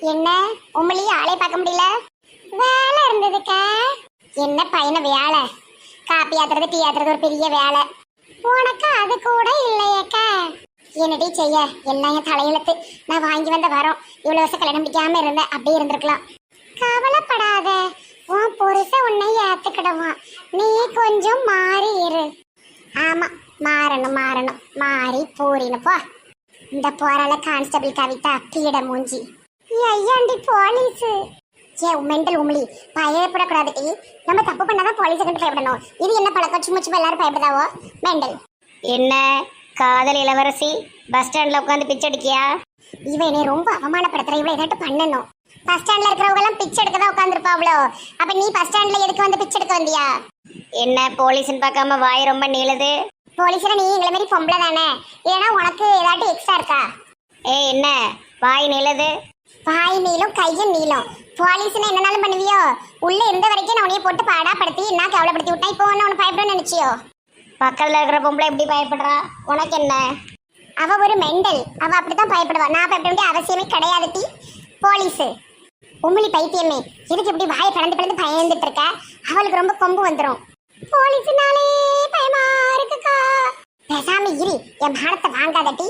என்ன? உம்மளையும் ஆளே பார்க்க முடியல. வேலை இருந்ததுக்கா? என்ன பையன வேலை? காப்பி ஆத்துறது டீ ஆத்துறது ஒரு பெரிய வேலை. உனக்கு அது கூட இல்லையக்கா. என்னடி செய்ய? எல்லாம் என் தலையெழுத்து. நான் வாங்கி வந்த வரோம். இவ்வளோ வருஷம் கல்யாணம் பிடிக்காம இருந்தேன் அப்படியே இருந்திருக்கலாம். கவலைப்படாத. உன் புருஷன் உன்னை ஏத்துக்கிடுவான். நீ கொஞ்சம் மாறி இரு. ஆமா மாறணும் மாறணும். மாறி போறினப்பா இந்த போறால கான்ஸ்டபிள் கவிதா பீட மூஞ்சி. ஐயாண்டி போலீஸ். ஏ மெண்டல் உமிழி. பயப்படக்கூடாது. டி நம்ம தப்பு பண்ணாதான் போலீஸை கண்டு பயப்படணும். இது என்ன பழக்கம்? சும்மா சும்மா எல்லாரும் பயப்படுதாவோ? மெண்டல். என்ன? காதல் இளவரசி? பஸ் ஸ்டாண்ட்ல உட்காந்து பிச்சை அடிக்கியா இவன் என்னை ரொம்ப அவமானப்படுத்துற. இவ்வளவு ஏதாட்டு பண்ணணும்? பஸ் ஸ்டாண்ட்ல இருக்கிறவங்க எல்லாம் பிச்சை எடுக்க தான் உட்காந்துருப்பாவளோ அப்ப நீ பஸ் ஸ்டாண்ட்ல எதுக்கு வந்து பிச்சை எடுக்க வந்தியா? என்ன போலீஸ்னு பார்க்காம வாய் ரொம்ப நீளுது? போலீஸ்ல நீ எங்களை மாதிரி பொம்பளை தானே? இல்லைன்னா உனக்கு ஏதாட்டு எக்ஸ்ட்ரா இருக்கா? ஏய் என்ன? வாய் நீளுது? வாய் நீளம் கையும் நீளம். போலீஸ்னா என்னனாலும் பண்ணுவியோ? உள்ள இருந்த வரைக்கும் நான் உனைய போட்டு பாடாப்படுத்தி என்ன கவலைப்படுத்தி விட்டா இப்போ ஒன்று உனக்கு பயப்பட நினைச்சியோ? பக்கத்துல இருக்கிற பொம்பளை எப்படி பயப்படுறா? உனக்கு என்ன? அவ ஒரு மெண்டல். அவ அப்படித்தான் பயப்படுவா. நான் பயப்பட வேண்டிய அவசியமே கிடையாது டி. போலீஸ் உமிழி பைத்தியமே. எதுக்கு இப்படி வாயை பிளந்து பிளந்து பயந்துட்டு இருக்க? அவளுக்கு ரொம்ப கொம்பு வந்துடும் போலீஸ்னாலே பயமா இருக்குக்கா. பேசாம இரு. என் மானத்தை வாங்காத டி.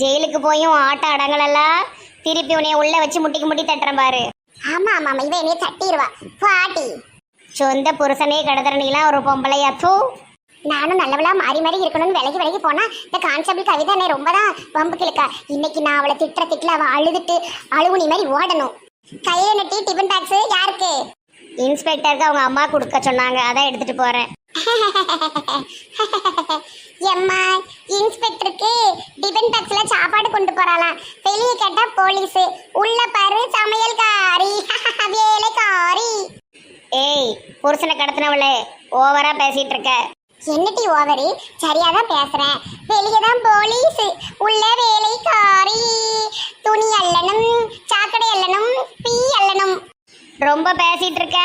ஜெயிலுக்கு போயும் ஆட்ட அடங்களெல்லாம் திருப்பி உன்னைய உள்ள வச்சு முட்டிக்கு முட்டி தட்டுறேன் பாரு. ஆமா ஆமா இவ என்னைய தட்டிடுவா பாட்டி. சொந்த புருஷனே கடத்துறனீலாம் ஒரு பொம்பளையா? தூ. நானும் நல்லவளா மாறி மாறி இருக்கணும்னு விலகி விலகி போனா இந்த கான்ஸ்டபிள் கவிதா என்னை ரொம்ப தான் வம்புக்கு இழுக்கா இன்னைக்கு நான் அவளை திட்டுற திட்டுல அவ அழுதுட்டு அழுவுனி மாதிரி ஓடணும். கையில நட்டி டிஃபன் பாக்ஸ் யாருக்கு? இன்ஸ்பெக்டருக்கு அவங்க அம்மா கொடுக்க சொன்னாங்க. அதான் எடுத்துட்டு போறேன். எம்மா இன்ஸ்பெக்டருக்கு டிஃபன் பாக்ஸ்ல சாப்பாடு கொண்டு போறாளாம். வெளியே கேட்டா போலீஸ். உள்ள பாரு சமையல்காரி. வேலைக்காரி. ஏய் புருஷனை கடத்தினவளே ஓவரா பேசிட்டு இருக்க. என்னட்டி ஓவரு? சரியாதான் பேசுறேன் வெளியே தான் போலீஸ். உள்ள வேலைக்காரி. துணி அள்ளணும் சாக்கடை அள்ளணும் பீ அள்ளணும் ரொம்ப பேசிட்டு இருக்க?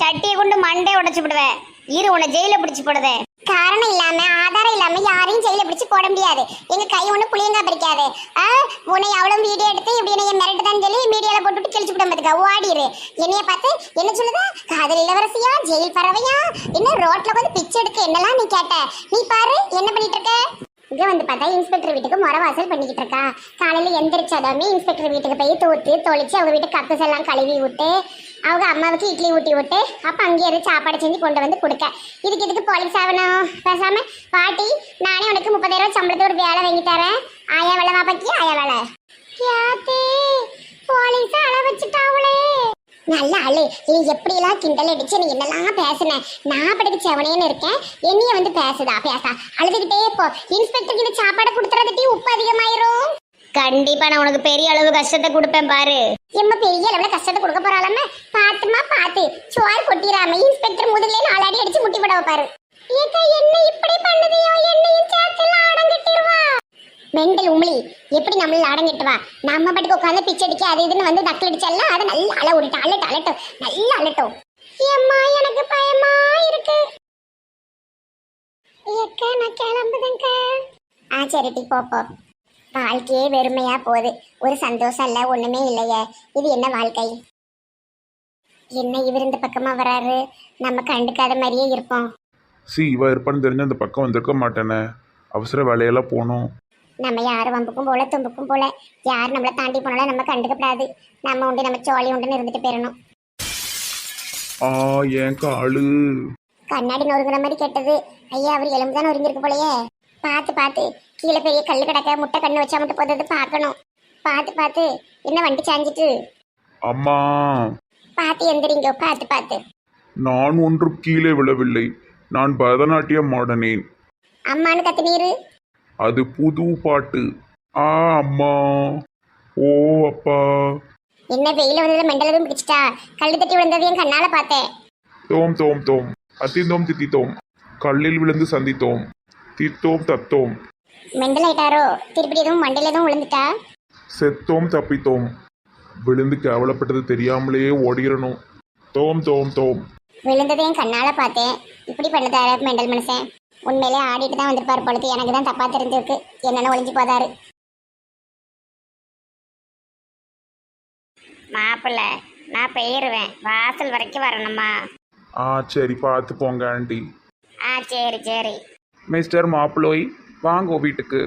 சட்டியை கொண்டு மண்டே உடைச்சு விடுவேன் இரு உன்னை ஜெயில பிடிச்சு போடுதே. காரணம் இல்லாம ஆதாரம் இல்லாம யாரையும் ஜெயில பிடிச்சு போட முடியாது. எங்க கை ஒண்ணு புளியங்கா பறிக்காது. உன்னை எவ்வளவு வீடியோ எடுத்து இப்படி என்னைய மிரட்டுதான் சொல்லி மீடியால போட்டுட்டு கிழிச்சு விட மாட்டுக்கா ஓடிடு என்னைய பார்த்து என்ன சொல்லுதா? காதல் இளவரசியா? ஜெயில் பறவையா? என்ன ரோட்ல வந்து பிச்சை எடுக்க என்னெல்லாம் நீ கேட்ட? நீ பாரு என்ன பண்ணிட்டு இருக்க? இங்கே வந்து பார்த்தா இன்ஸ்பெக்டர் வீட்டுக்கு முறை வாசல் பண்ணிக்கிட்டு இருக்கா. காலையில எந்திரிச்சதாமே இன்ஸ்பெக்டர் வீட்டுக்கு போய் தோத்து தொளிச்சு அவங்க வீட்டு கப்பஸ் எல்லாம் கழுவி விட்டு அவங்க அம்மாவுக்கு இட்லி ஊட்டி விட்டு அப்போ அங்கேயே சாப்பாடு செஞ்சு கொண்டு வந்து கொடுக்க. இதுக்கு இதுக்கு போலீஸ் ஆகணும்? பேசாம பாட்டி நானே உனக்கு முப்பதாயிரம் சம்பளத்துக்கு ஒரு வேலை வாங்கி தரேன். ஆயா வேலை வாப்பாக்கி ஆயா வேலை. யாத்தே போலீஸ் அள வச்சுட்டாங்களே. நல்ல ஆளு. நீ எப்படி எல்லாம் கிண்டல் அடிச்சு நீ என்னெல்லாம் பேசுன? நான் படுக்க செவனேன்னு இருக்கேன். என்னைய வந்து பேசுதா? பேசா. அழுதுகிட்டே போ. இன்ஸ்பெக்டருக்கு இந்த சாப்பாடு கொடுத்துறதுட்டி உப்பு அதிகமாயிரும். கண்டிப்பா நான் உனக்கு பெரிய அளவு கஷ்டத்தை கொடுப்பேன் பாரு. எம்ம பெரிய அளவுல கஷ்டத்தை கொடுக்க போறாளாம பாத்துமா பாத்து. சோறு கொட்டிராம இன்ஸ்பெக்டர் முதுகுல நாலாடி அடிச்சு முட்டி போட வைப்பாரு ஏக்கா என்ன இப்படி பண்ணுதியோ? என்னையும் சேர்த்துலாம் அடங்கிட்டிருவா மெண்டல் உமிழி. எப்படி நம்மள அடங்கிட்டுவா நம்ம பாட்டுக்கு உட்காந்து பிச்சை அடிக்க அது இதுன்னு வந்து நக்கல் அடிச்சால அதை நல்லா அழ விட்டுட்டு அலட்டும் அலட்டும் நல்லா அலட்டும். ஏம்மா எனக்கு பயமா இருக்கு. ஏக்க நான் கிளம்புதேங்க ஆ சரிட்டி போ வாழ்க்கையே வெறுமையா போகுது. ஒரு சந்தோஷம் இல்லை ஒண்ணுமே இல்லையே. இது என்ன வாழ்க்கை? என்ன இவர் இந்த பக்கமா வராரு? நம்ம கண்டுக்காத மாதிரியே இருப்போம். சி இவ இருப்பான்னு தெரிஞ்சு அந்த பக்கம் வந்திருக்க மாட்டேனே. அவசர வேலையெல்லாம் போகணும். நம்ம யாரும் வம்புக்கும் போல தும்புக்கும் போல யார் நம்மளை தாண்டி போனாலும் நம்ம கண்டுக்கப்படாது. நம்ம உண்டு நம்ம சோழி உண்டுன்னு இருந்துட்டு போயிடணும். ஆ என் காலு. கண்ணாடி நொறுங்குற மாதிரி கேட்டது. ஐயா அவர் எலும்பு தான் நொறுங்கிருக்கு போலயே. பார்த்து பார்த்து. கீழே பெரிய கல் கிடக்க முட்டை கண்ணு வச்சா மட்டும் போதது பார்க்கணும். பார்த்து பார்த்து. என்ன வண்டி சாஞ்சிட்டு? அம்மா. பார்த்து எந்திரிங்க பார்த்து பார்த்து. நான் ஒன்றும் கீழே விழவில்லை. நான் பரதநாட்டியம் ஆடினேன். அம்மானு கத்துனீரு? அது புது பாட்டு. ஆ அம்மா. ஓ அப்பா. என்ன வெயில வந்தது மெண்டல் எதுவும் பிடிச்சிட்டா? கல்லு தட்டி விழுந்ததையும் கண்ணால பார்த்தேன். தோம் தோம் தோம். அத்திந்தோம் தித்தித்தோம். கல்லில் விழுந்து சந்தித்தோம். தித்தோம் தத்தோம். மெண்டல் ஆயிட்டாரோ? திருப்பி எதுவும் மண்டையில எதுவும் விழுந்துட்டா? செத்தோம் தப்பித்தோம். விழுந்து கேவலப்பட்டது தெரியாமலேயே ஓடிரணும். தோம் தோம் தோம். விழுந்ததையும் கண்ணால பார்த்தேன். இப்படி பண்ணதாரு மெண்டல் மனுஷன்? உண்மையிலே ஆடிட்டு தான் வந்திருப்பாரு பொழுது எனக்கு தான் தப்பா தெரிஞ்சிருக்கு. என்னென்ன ஒளிஞ்சு போதாரு. மாப்பிள்ள நான் போயிருவேன். வாசல் வரைக்கும் வரணுமா? ஆ சரி பார்த்து போங்க ஆண்டி. ஆ சரி சரி. மிஸ்டர் மாப்பிளோய் வாங்க வீட்டுக்கு.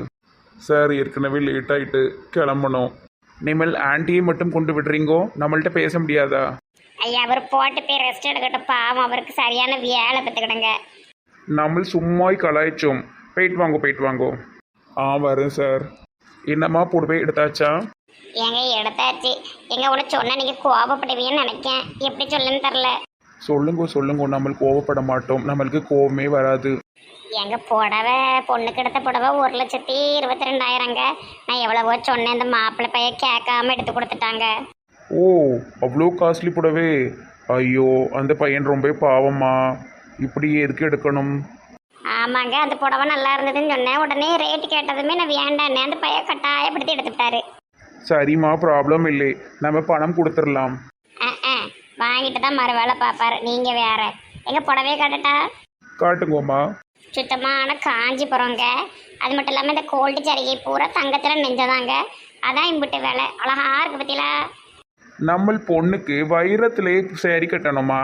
சார் ஏற்கனவே லேட் ஆயிட்டு கிளம்பணும். நீங்கள் ஆண்டியை மட்டும் கொண்டு விடுறீங்கோ? நம்மள்ட்ட பேச முடியாதா? ஐயா அவர் போட்டு போய் ரெஸ்ட் எடுக்கட்டும். பாவம் அவருக்கு சரியான வேலை பத்துக்கிடுங்க நம்ம சும்மாய் கலாய்ச்சோம். போயிட்டு வாங்கோ போயிட்டு வாங்கோ. ஆ வரேன் சார் என்னம்மா போடுவே எடுத்தாச்சா? எங்க எடுத்தாச்சு. எங்க உன சொன்னா நீங்க கோபப்படுவீங்கன்னு நினைக்கேன். எப்படி சொல்லுன்னு தெரில சொல்லுங்க சொல்லுங்க. நம்மளுக்கு கோவப்பட மாட்டோம். நம்மளுக்கு கோவமே வராது. எங்க புடவை பொண்ணுக்கு எடுத்த புடவை ஒரு லட்சத்தி இருபத்தி ரெண்டாயிரங்க நான் எவ்வளவோ சொன்னேன் இந்த மாப்பிள்ளை பையன் கேட்காம எடுத்து கொடுத்துட்டாங்க. ஓ அவ்வளோ காஸ்ட்லி புடவே. ஐயோ அந்த பையன் ரொம்ப பாவம்மா. இப்படி எதுக்கு எடுக்கணும்? ஆமாங்க அந்த புடவை நல்லா இருந்ததுன்னு சொன்னேன். உடனே ரேட்டு கேட்டதுமே நான் வேண்டானே அந்த பையன் கட்டாயப்படுத்தி எடுத்துட்டாரு. சரிம்மா ப்ராப்ளம் இல்லை. நம்ம பணம் கொடுத்துடலாம். வாங்கிட்டு தான் மறு வேலை பார்ப்பாரு. நீங்க வேற. எங்க புடவையே கட்டட்டா? காட்டுங்கோம்மா. சுத்தமான காஞ்சிபுரங்க அது மட்டும் இல்லாமல் இந்த கோல்டு சரிகை பூரா தங்கத்தில் நெஞ்சதாங்க அதான் இம்பிட்டு வேலை. அழகா இருக்கு பத்தியில? நம்ம பொண்ணுக்கு வைரத்திலே சேரி கட்டணுமா?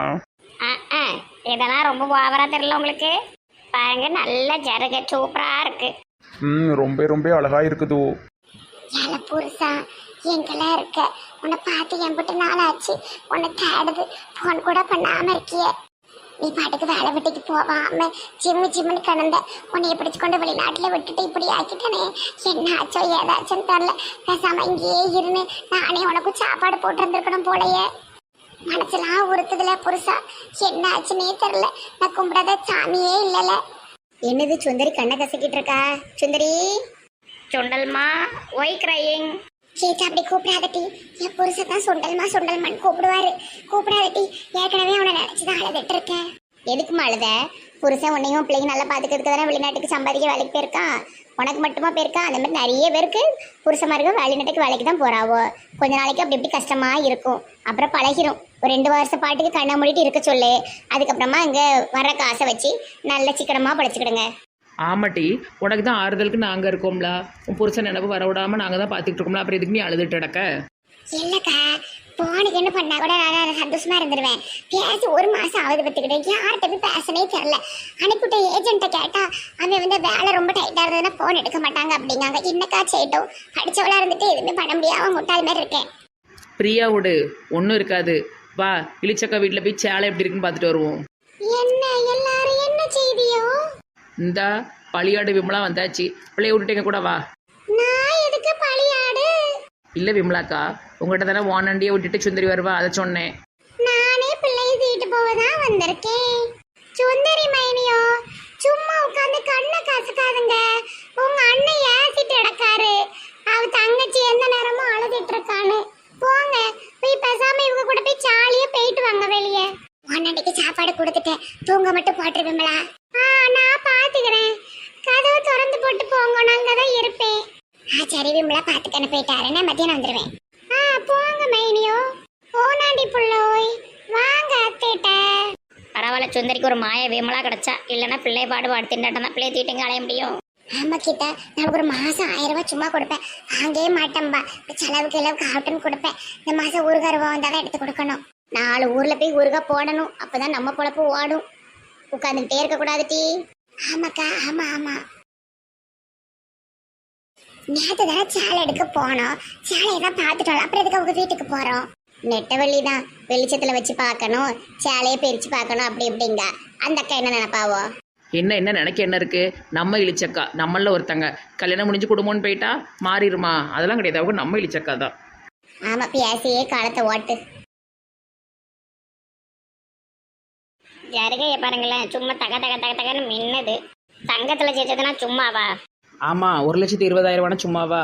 இதெல்லாம் ரொம்ப ஓவரா தெரியல உங்களுக்கு. பாருங்க நல்ல ஜருக சூப்பரா இருக்கு. ம் ரொம்ப ரொம்ப அழகா இருக்குதோ ஏல புருஷா எங்கெல்லாம் இருக்க? உன்னை பார்த்து என்கிட்ட நாள் ஆச்சு உன்னை தேடுது ஃபோன் கூட பண்ணாம இருக்கிய. நீ பாட்டுக்கு வேலை வெட்டிக்கு போவாம ஜிம்மு ஜிம்முன்னு கிடந்த உன்னை பிடிச்சு கொண்டு வெளிநாட்டுல விட்டுட்டு இப்படி ஆக்கிட்டனே. என்ன ஆச்சோ ஏதாச்சும் தெரில பேசாம இங்கேயே இருந்து நானே உனக்கு சாப்பாடு போட்டு இருந்திருக்கணும் போலயே. மனசெல்லாம் உறுத்துதுல புருஷா? என்ன ஆச்சுன்னே தெரில நான் கும்பிடாத சாமியே இல்லல. என்னது சுந்தரி கண்ணை கசக்கிட்டு இருக்கா? சுந்தரி? சுண்டல்மா ஒய் கிரையிங் கேட்டா அப்படி கூப்பிடாதட்டி என் புருஷன் தான் சுண்டல்மா சுண்டல்மான்னு கூப்பிடுவாரு. கூப்பிடாதட்டி ஏற்கனவே அவனை நினைச்சுதான் அழுதுட்டு இருக்கேன். எதுக்குமா அழுத? புருஷன் உன்னையும் பிள்ளைங்க நல்லா பார்த்துக்கிறதுக்கு தானே வெளிநாட்டுக்கு சம்பாதிக்க வேலைக்கு போயிருக்கான் உனக்கு மட்டுமா போயிருக்கான் அந்த மாதிரி நிறைய பேருக்கு புருஷமாருக்கு வெளிநாட்டுக்கு வேலைக்கு தான் போறாவோ. கொஞ்ச நாளைக்கு அப்படி இப்படி கஷ்டமா இருக்கும். அப்புறம் பழகிரும். ஒரு ரெண்டு வருஷம் பாட்டுக்கு கண்ணை மூடிட்டு இருக்க சொல்லு. அதுக்கப்புறமா இங்கே வர்ற காசை வச்சு நல்ல சிக்கனமாக படைச்சிக்கிடுங்க ஆமாட்டி உனக்கு தான் ஆறுதலுக்கு நாங்கள் இருக்கோம்ல. உன் புருஷன் நினைப்பு வர விடாம நாங்கள் தான் பார்த்துக்கிட்டு இருக்கோம்ல. அப்புறம் எதுக்கு நீ அழுதுட்டு கிடக்க? இல்லக்கா போனுக்கு என்ன பண்ணா கூட நான் சந்தோஷமா இருந்துருவேன். பேசி ஒரு மாசம் ஆகுது பத்துக்கிட்டு யார்கிட்ட போய் பேசனே தெரியல. அனுப்பிவிட்ட ஏஜென்ட்டை கேட்டா அவன் வந்து வேலை ரொம்ப டைட்டா இருந்ததுன்னா போன் எடுக்க மாட்டாங்க அப்படிங்காங்க. என்னக்கா செய்யட்டும்? படிச்சவளா இருந்துட்டு எதுவுமே பண்ண முடியாம முட்டாள் மாதிரி இருக்கேன். பிரியா விடு. ஒன்றும் இருக்காது. வா இளிச்சக்கா வீட்டில் போய் சேலை எப்படி இருக்குன்னு பார்த்துட்டு வருவோம். என்ன எல்லாரும் என்ன செய்தியோ? இந்தா பழியாடு விமலா வந்தாச்சு. பிள்ளைய விட்டுட்டீங்க கூட வா. இல்லை விமலாக்கா உங்கள்கிட்ட தானே வானண்டியை விட்டுட்டு சுந்தரி வருவா அதை சொன்னேன். நானே பிள்ளையை தூக்கிட்டு போவதா வந்திருக்கேன். சுந்தரி மைனியோ சும்மா உட்காந்து கண்ணை கசக்காதுங்க. உங்க அண்ணன் ஏசிட்டு கிடக்காரு. அவ தங்கச்சி எந்த நேரமும் அழுதுட்டு இருக்கான்னு. போங்க போய் பேசாம இவங்க கூட போய் ஜாலியா போயிட்டு வாங்க வெளியே. உன்னடிக்கு சாப்பாடு கொடுத்துட்டேன் தூங்க மட்டும் போட்டு விமலா. ஆ நான் பாத்துக்கிறேன். கதவு திறந்து போட்டு போங்க நான் அங்கதான் இருப்பேன். ஆ சரி விமலா பாத்துக்கன்னு போயிட்டாரு. நான் மத்தியானம் வந்துருவேன். ஆ போங்க மைனியோ. போனாண்டி புள்ளோய். வாங்க அத்தேட்ட. பரவாயில்ல சுந்தரிக்கு ஒரு மாய விமலா கிடைச்சா. இல்லைன்னா பிள்ளை பாடு பாடு திண்டாட்டம் தான் பிள்ளைய தூக்கிட்டு அலைய முடியும். ஆமா கிட்ட நான் ஒரு மாசம் ஆயிரம் ரூபாய் சும்மா கொடுப்பேன். வாங்கவே மாட்டேன்பா. செலவுக்கு செலவுக்கு ஆகட்டும்னு கொடுப்பேன். இந்த மாசம் ஊறுகாய் ரூபா வந்தாதான் எடுத்து கொடுக்கணும். நாலு ஊர்ல போய் ஊருகா போடணும். அப்பதான் நம்ம பொழப்பு ஓடும். உட்காந்துக்கிட்டே இருக்கக்கூடாது டீ. ஆமாக்கா ஆமா ஆமா. நேற்று தானே சேலை எடுக்க போனோம். சேலையை தான் பார்த்துட்டோம். அப்புறம் எதுக்கு அவங்க வீட்டுக்கு போறோம்? நெட்டவள்ளி தான். வெளிச்சத்துல வச்சு பார்க்கணும். சேலையை பிரிச்சு பார்க்கணும் அப்படி இப்படிங்க. அந்த அக்கா என்ன நினைப்பாவோ? என்ன என்ன நினைக்க என்ன இருக்கு? நம்ம இளிச்சக்கா நம்மள ஒருத்தங்க. கல்யாணம் முடிஞ்சு குடும்பம்னு போயிட்டா மாறிடுமா? அதெல்லாம் கிடையாது. அவங்க நம்ம இளிச்சக்கா தான். ஆமா பேசியே காலத்தை ஓட்டு. ஜருகைய பாருங்களேன். சும்மா தக தக தக தகன்னு மின்னுது. தங்கத்துல சேர்த்ததுன்னா சும்மாவா? ஆமாம் ஒரு லட்சத்தி இருபதாயிரம் ரூபானா சும்மாவா?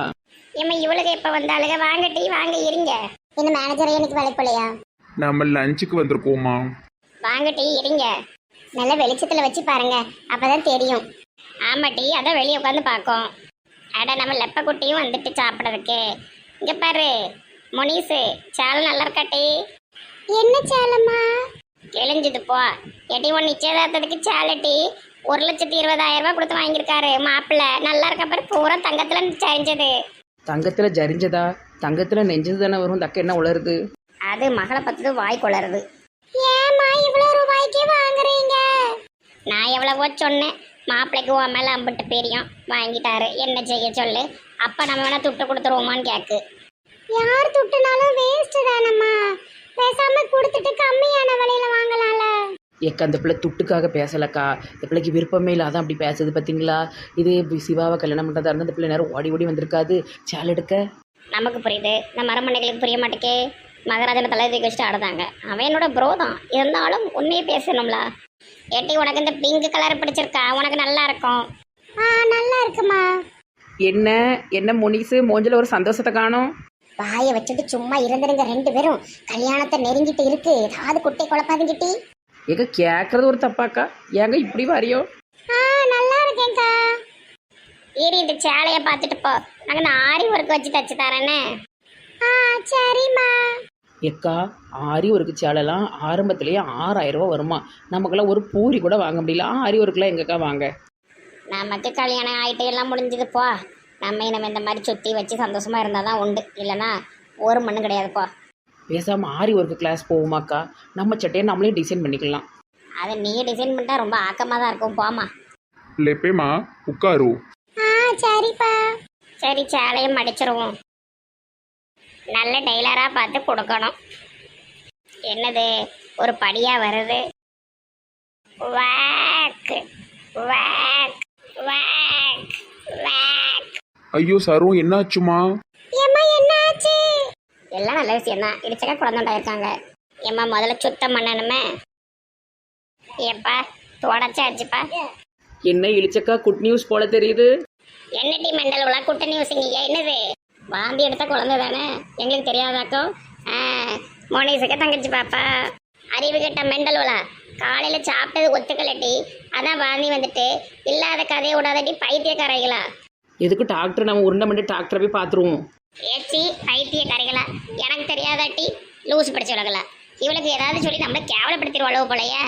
ஏம்மா இவளுக்கு எப்ப வந்தாளுக? வாங்க டீ வாங்க இருங்க. இந்த மேனேஜர் எனக்கு வேலைக்கு போலையா? நம்ம லஞ்சுக்கு வந்திருக்கோமா வாங்க டீ இருங்க. நல்ல வெளிச்சத்துல வச்சு பாருங்க. அப்பதான் தெரியும். ஆமா டீ அதான் வெளியே உட்காந்து பார்க்கோம் அட நம்ம லெப்ப குட்டியும் வந்துட்டு சாப்பிட்றதுக்கு. இங்க பாரு முனிசு சேலை நல்லா இருக்கா டீ? என்ன சேலம்மா? கிழிஞ்சது போ. எடி ஒன்று நிச்சயதார்த்தத்துக்கு சேலை டீ. ஒரு லட்சத்தி இருபதாயிரம் ரூபாய் கொடுத்து வாங்கியிருக்காரு. மாப்பிள்ளை நல்லா இருக்க பாரு பூரா தங்கத்துல சரிஞ்சது. தங்கத்தில் ஜரிஞ்சதா தங்கத்தில் நெஞ்சது தானே வரும் தக்க என்ன உளருது அது மகளை பத்தது வாய் கொளருது ஏமா இவ்வளவு ரூபாய்க்கு வாங்குறீங்க? நான் எவ்வளவோ சொன்னேன். மாப்பிள்ளைக்கு உன் மேலே அம்பிட்டு பெரியும். வாங்கிட்டாரு. என்ன செய்ய சொல்லு? அப்போ நம்ம வேணா துட்டு கொடுத்துருவோமான்னு கேக்கு. யார் துட்டுனாலும் வேஸ்ட் தானம்மா. பேசாம கொடுத்துட்டு கம்மியான விலையில வாங்கலாம்ல. ஏக்கா அந்த பிள்ளை துட்டுக்காக பேசலக்கா. இந்த பிள்ளைக்கு விருப்பமே இல்லை அதான் அப்படி பேசுது பார்த்தீங்களா இதே சிவாவை கல்யாணம் பண்ணுறதா இருந்தால் இந்த பிள்ளை நேரம் ஓடி ஓடி வந்திருக்காது. சேல் எடுக்க. நமக்கு புரியுது. நம்ம அரண்மனைகளுக்கு புரிய மாட்டேக்கே. மகராஜனை தலை தூக்கி வச்சுட்டு ஆடுதாங்க. அவன் என்னோட ப்ரோ தான். இருந்தாலும் உண்மையே பேசணும்ல. ஏட்டி உனக்கு இந்த பிங்க் கலர் பிடிச்சிருக்கா? உனக்கு நல்லா இருக்கும். ஆ நல்லா இருக்குமா? என்ன? என்ன முனிசு? மூஞ்சில் ஒரு சந்தோஷத்தை காணும். வாயை வச்சுட்டு சும்மா இருந்துருங்க ரெண்டு பேரும். கல்யாணத்தை நெருங்கிட்டு இருக்கு. ஏதாவது குட்டை குழப்பாதுங்கிட்டி ஏங்க கேட்குறது ஒரு தப்பாக்கா? ஏங்க இப்படி வரையோ? ஆ நல்லா இருக்கேன்க்கா. ஈரி இந்த சேலையை பார்த்துட்டு போ. நாங்கள் இந்த ஆரி ஒர்க் வச்சு தச்சு தரேனே. ஆ சரிம்மா. எக்கா ஆரி ஒருக்கு சேலெல்லாம் ஆரம்பத்துலேயே ஆறாயிரம் ரூபா வருமா? நமக்கெல்லாம் ஒரு பூரி கூட வாங்க முடியல. ஆரி ஒருக்குலாம் எங்கக்கா வாங்க? நமக்கு கல்யாணம் ஆகிட்டு எல்லாம் முடிஞ்சது போ. நம்ம நம்ம இந்த மாதிரி சுற்றி வச்சு சந்தோஷமா இருந்தால் தான் உண்டு. இல்லைன்னா ஒரு மண்ணு கிடையாது போ. பேசாமல் ஆரி ஒர்க்கு கிளாஸ் போவோமாக்கா? நம்ம சட்டையை நம்மளே டிசைன் பண்ணிக்கலாம். அதை நீ டிசைன் பண்ணிட்டா ரொம்ப ஆக்கமாக தான் இருக்கும். போமா லெப்பேமா உட்காரு. ஆ சரிப்பா. சரி சேலையும் மடிச்சிருவோம். நல்ல டெய்லராக பார்த்து கொடுக்கணும். என்னது ஒரு படியாக வருது? வேக் வேக் வேக் வேக் ஐயோ சரு என்னாச்சுமா? எல்லாம் நல்ல விஷயம் தான் இடிச்சக்கா குழந்தைண்டாயிருக்காங்க ஏம்மா முதல்ல சுத்தம் பண்ணணுமே ஏப்பா தொடச்சாச்சுப்பா என்ன இழிச்சக்கா குட் நியூஸ் போல தெரியுது? என்ன டி மெண்டல் உள்ள குட்ட நியூஸுங்க என்னது? வாந்தி எடுத்த குழந்தை தானே? எங்களுக்கு தெரியாதாக்கோ? ஆ மோனிஸுக்கு தங்கச்சி பாப்பா. அறிவு கெட்ட மெண்டல் உலா. காலையில் சாப்பிட்டது ஒத்துக்கலட்டி அதான் வாந்தி வந்துட்டு. இல்லாத கதையை விடாதட்டி பைத்தியக்காரைகளா எதுக்கு டாக்டர் நம்ம உருண்டை மண்டி டாக்டரை போய் பார்த்துருவோம். ஏச்சி பைத்தியக்காரைகளா எனக்கு தெரியாதாட்டி லூஸ் படிச்ச உலகளா இவளுக்கு ஏதாவது சொல்லி நம்மளை கேவலப்படுத்திடுவாளோ போலையே.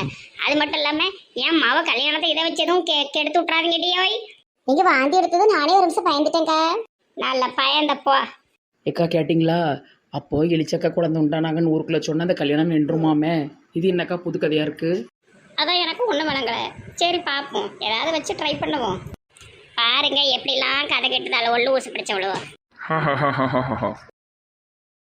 அது மட்டும் இல்லாமல் என் மாவ கல்யாணத்தை இதை வச்சு எதுவும் கெ கெடுத்து விட்றாதீங்க டியோய் நீங்க வாந்தி எடுத்தது நானே ஒரு நிமிஷம் பயந்துட்டேன்க்கா. நல்ல பயந்தப்போ ஏக்கா கேட்டிங்களா? அப்போ எலிச்சக்கா குழந்தை உண்டானாங்கன்னு ஊருக்குள்ள சொன்ன அந்த கல்யாணம் நின்றுமாமே. இது என்னக்கா புது கதையா இருக்கு? அதான் எனக்கு ஒன்றும் விளங்கலை. சரி பார்ப்போம் ஏதாவது வச்சு ட்ரை பண்ணுவோம். பாருங்க எப்படிலாம் கதை கெட்டுதால ஒல்லு ஊசி பிடிச்சவளோ. 好好，好好，好好。